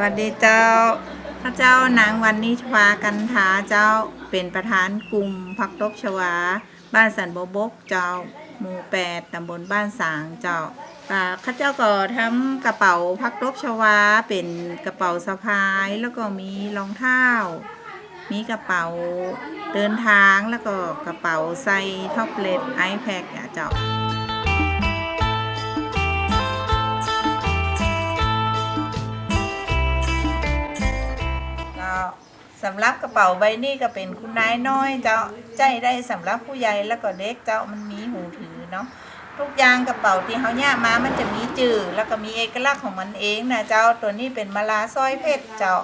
วัสดีเจ้า พระเจ้านางวันนิชวากันทาเจ้าเป็นประธานกลุ่มพักตบชวา บ้านสันโบบกเจ้าหมู่แปดตำบลบ้านสางเจ้าข้าเจ้าก็ทำกระเป๋าพักตบชวาเป็นกระเป๋าสะพายแล้วก็มีรองเท้า มีกระเป๋าเดินทางแล้วก็กระเป๋าใส่ท็อปเลตไอแพดอะเจ้า สำหรับกระเป๋าใบนี้ก็เป็นคุณนายน้อยเจ้าใจได้สำหรับผู้ใหญ่แล้วก็เด็กเจ้ามันมีหูถือเนาะทุกอย่างกระเป๋าที่เขาเนี่ยมามันจะมีจื่อแล้วก็มีเอกลักษณ์ของมันเองนะเจ้าตัวนี้เป็นมาลาสร้อยเพชรเจ้า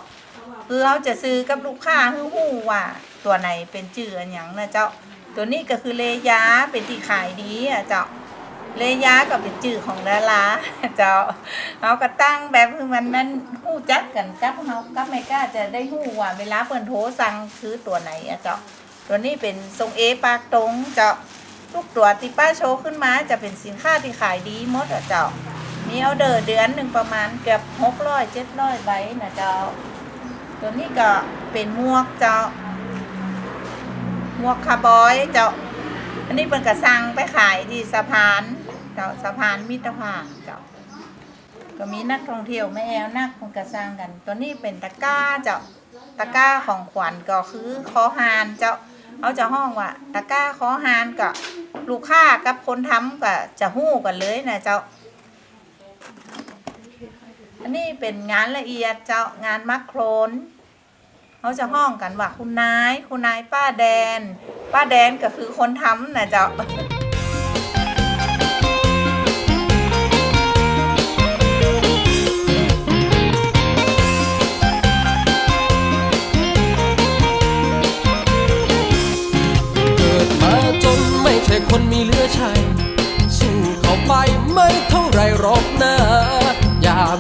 คือเขาจะซื้อกับลูกค้าฮือหูว่าตัวไหนเป็นจื่ออันหยังนะเจ้าตัวนี้ก็คือเลยาเป็นที่ขายดีอะเจ้า เลยาก็เป็นจื่อของดาราเจ้าเขาก็ตั้งแบบคือมันมันหู้จักกันกับเขากับไม่กล้าจะได้หู้ว่าเวลาเปิ่นโทสั่งคือตัวไหนอะเจ้าตัวนี้เป็นทรงเอปากตรงเจ้าทุกตัวที่ป้าโชว์ขึ้นมาจะเป็นสินค้าที่ขายดีมดอะเจ้ามีเอาเดอร์เดือนหนึ่งประมาณเกือบหกร้อยเจ็ดร้อยใบนะเจ้า ตัวนี้ก็เป็นมวกเจ้า มวกคาร์บอยเจ้า อันนี้เป็นกระสังไปขายที่สะพาน เจ้าสะพานมิตรภาพเจ้าก็มีนักท่องเที่ยวไม่แอวนักมันกระสังกัน ตัวนี้เป็นตะกร้าเจ้าตะกร้าของขวัญก็คือคอหานเจ้าเขาจะห้องว่าตะกร้าคอหานกับลูกค้ากับคนทำก็จะหู้กันเลยนะเจ้า อันนี้เป็นงานละเอียดเจ้างานมักโครนเขาจะห้องกันว่าคุณนาย คุณนายป้าแดน ป้าแดนก็คือคนทำนะเจ้า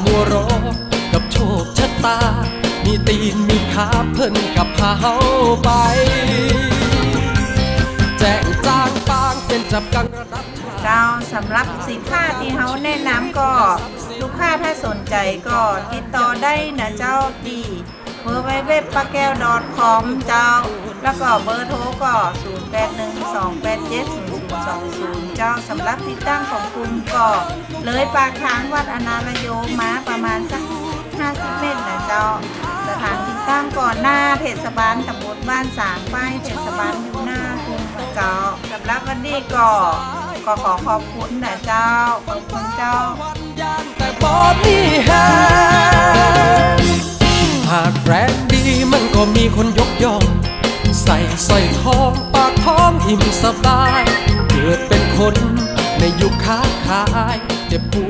มัวรอ กับโชคชะตา มีตีนมีขาเพิ่นกับพาเฮาไป แจ้งจางปางเป็นจับกังระดับเจ้าสำหรับสินค้าที่เขาแนะนำก็ลูกค้าถ้าสนใจก็ติดต่อได้นะเจ้าดีเบอร์ไว้เว็บปลาแก้ว .com เจ้า แล้วก็เบอร์โทรก็ 0 2 8 7 0 0 2 0สำหรับติดตั้งของคุณก็เลยปากทางวัดอนาลโยมาประมาณสัก 50 เมตรนะเจ้า สถานที่ตั้งก่อนหน้าเทศบาลตำบลบ้านสางป้ายเทศบาลอยู่หน้าคุณเจ้าสำหรับวันนี้ก็ก็ขอขอบคุณนะเจ้า ขอบคุณเจ้าแต่บอมีแฮหากแรงดีมันก็มีคนยกย่อง ใส่สร้อยทองปากท้องอิ่มสบาย ดเป็นคนในยุคค้าขายเจ็บปวด